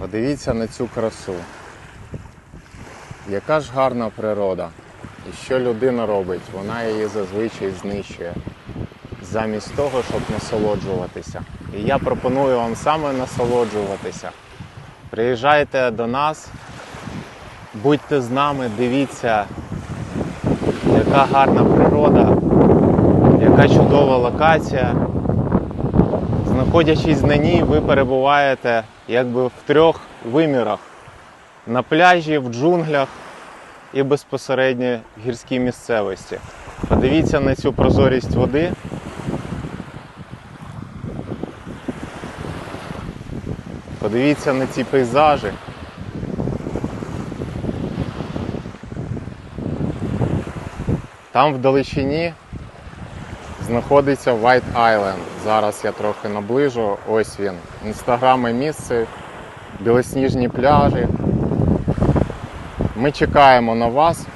Подивіться на цю красу. Яка ж гарна природа. І що людина робить? Вона її зазвичай знищує. Замість того, щоб насолоджуватися. І я пропоную вам саме насолоджуватися. Приїжджайте до нас, будьте з нами, дивіться, яка гарна природа, яка чудова локація. Знаходячись на ній, ви перебуваєте якби в трьох вимірах: на пляжі, в джунглях і безпосередньо в гірській місцевості. Подивіться на цю прозорість води. Подивіться на ці пейзажі. Там вдалечині знаходиться White Island. Зараз я трохи наближу. Ось він. Інстаграми місце, білосніжні пляжі. Ми чекаємо на вас.